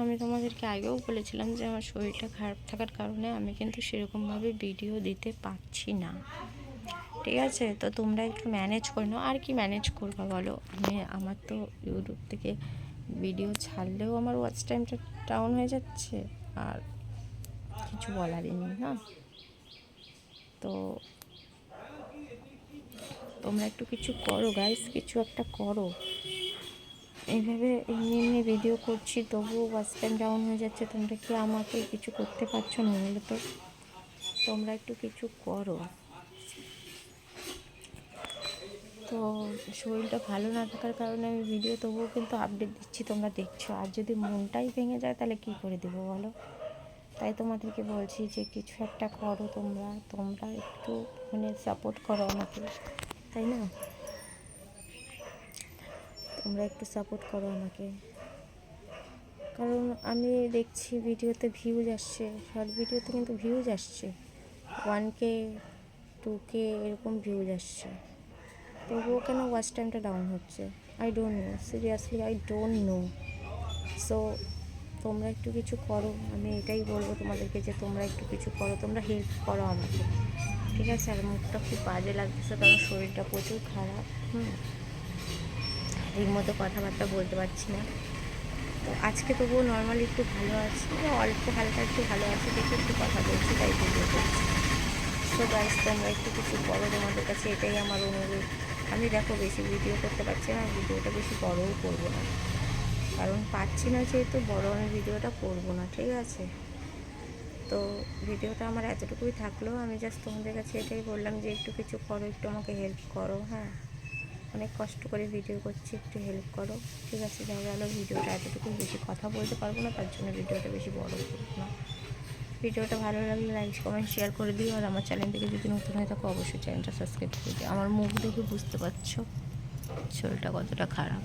আমি তোমাদেরকে আগেও বলেছিলাম যে আমার শরীরটা খারাপ থাকার কারণে আমি কিন্তু সেরকমভাবে ভিডিও দিতে পারছি না। ঠিক আছে? তো তোমরা একটু ম্যানেজ করে নাও। আর কি ম্যানেজ করবা বলো? আমি, আমার তো ইউটিউব থেকে ভিডিও ছাড়লেও আমার ওয়াচ টাইমটা ডাউন হয়ে যাচ্ছে। আর কিছু বলারই নেই, না? তো তোমরা একটু কিছু করো গাইস কিছু একটা করো। এইভাবে এমনি এমনি ভিডিও করছি, তবুও ওয়াচ ডাউন হয়ে যাচ্ছে। তোমরা কি আমাকে কিছু করতে পারছ না বলো তো? তোমরা একটু কিছু করো। তো শরীরটা ভালো না থাকার কারণে আমি ভিডিও তবুও কিন্তু আপডেট দিচ্ছি, তোমরা দেখছ। আর যদি মনটাই ভেঙে যায়, তাহলে কি করে দেবো বলো? তাই তোমাদেরকে বলছি যে কিছু একটা করো তোমরা। তোমরা একটু মানে সাপোর্ট করো আমাকে, তাই না? তোমরা একটু সাপোর্ট করো আমাকে। কারণ আমি দেখছি ভিডিওতে ভিউজ আসছে শর্ট ভিডিওতে কিন্তু ভিউজ আসছে। ওয়ান কে টু কে এরকম ভিউজ আসছে। তবুও কেন ওয়াচ টাইমটা ডাউন হচ্ছে? I don't know seriously I don't know so তোমরা একটু কিছু করো, আমি এটাই বলব তোমাদেরকে যে তোমরা একটু কিছু করো, তোমরা হেল্প করো আমাকে। ঠিক আছে, আর মুখটা খুব বাজে লাগতেছে, কারণ শরীরটা প্রচুর খারাপ, হুম। ঠিক মতো কথাবার্তা বলতে পারছি না। তো আজকে তবুও নর্মালি একটু ভালো আছি অল্প হালকা একটু ভালো আছি দেখে একটু কথা বলছি, তাই ভিডিও করছি। তো গাইস তোমরা একটু কিছু করো তোমাদের কাছে এটাই আমার অনুরোধ। আমি দেখো বেশি ভিডিও করতে পারছি না, ভিডিওটা বেশি বড়ও করব না। কারণ পাচ্ছি না যেহেতু, বড় আমি ভিডিওটা করব না, ঠিক আছে? তো ভিডিওটা আমার এতটুকুই থাকল, আমি জাস্ট তোমাদের কাছে এটাই বললাম যে একটু কিছু করো, একটু আমাকে হেল্প করো হ্যাঁ? অনেক কষ্ট করে ভিডিও করছি, একটু হেল্প করো। ঠিক আছে দেখা গেলো ভিডিওটা এতটুকু বেশি কথা বলতে পারব না, তার জন্য ভিডিওটা বেশি বড় করব না। ভিডিওটা ভালো লাগলে লাইক কমেন্ট শেয়ার করে দিও, আর আমার চ্যানেল থেকে যদি নতুন হয়ে থাকো, অবশ্যই চ্যানেলটা সাবস্ক্রাইব করে দিও। আমার মুখ দেখে বুঝতে পারছ শরীরটা কতটা খারাপ।